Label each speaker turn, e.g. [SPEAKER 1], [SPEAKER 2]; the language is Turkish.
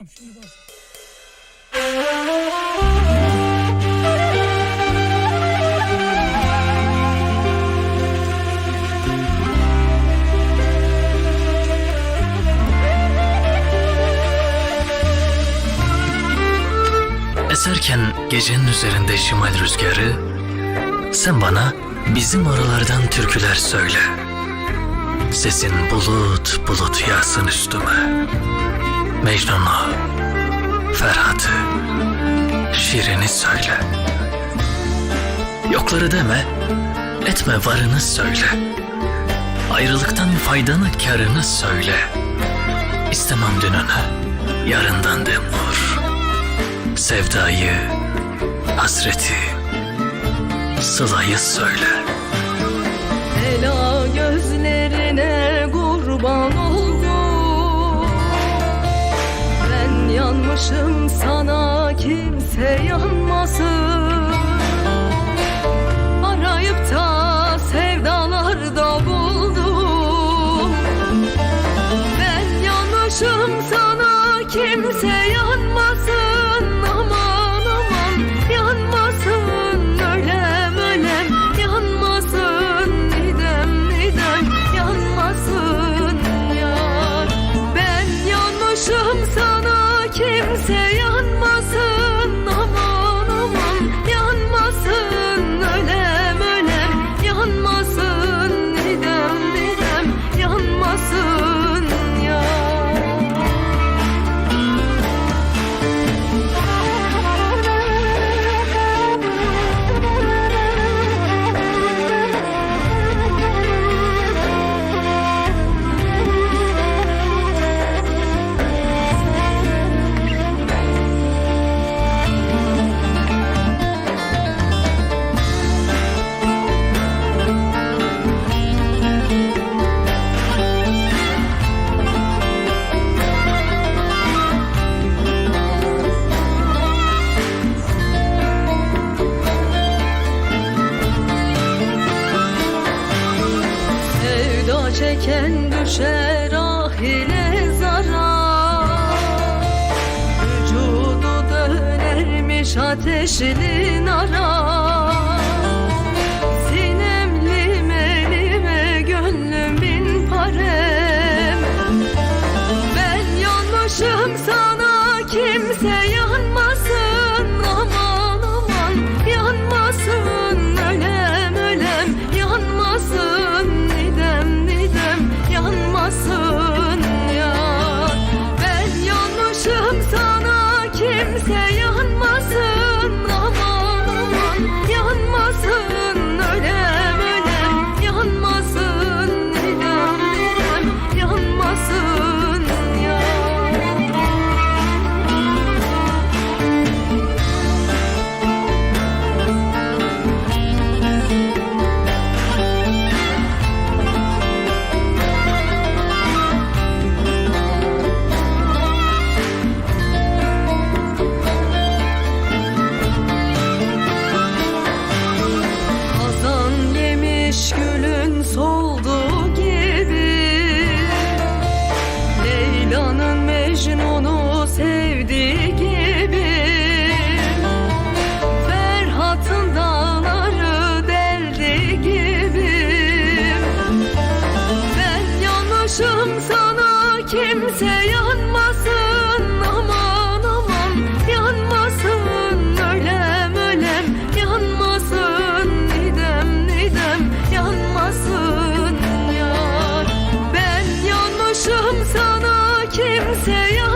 [SPEAKER 1] Eserken gecenin üzerinde şimal rüzgarı, sen bana bizim oralardan türküler söyle. Sesin bulut bulut yağsın üstüme. Mecnun'u, Ferhat'ı, şiirini söyle. Yokları deme, etme varını söyle. Ayrılıktan faydanı karını söyle. İstemem dününü, yarından dem vur. Sevdayı, hasreti, sılayı söyle.
[SPEAKER 2] Yanmışım sana kimse yanmasın kimse Çeken düşer ahile zarar. Vücudu dönermiş ateşli nara yanmasın